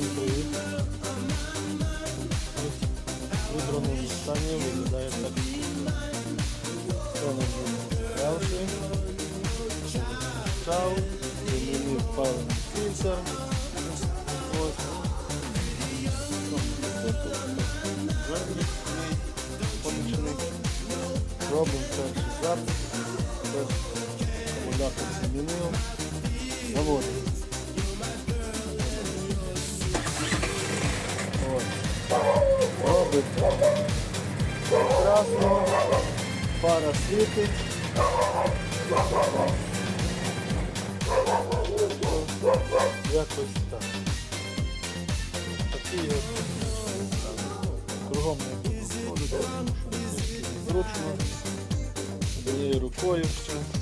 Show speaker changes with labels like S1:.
S1: Всім привіт. В вибраному стані виглядає так. Справши. Став, замінив паливний фільтр. Ось. Робимо перший. Перший акумулятор замінив. Заводимо. Робить прекрасно. Пара світить. Якось так. Такі от кругом не зручно. Однією рукою ще.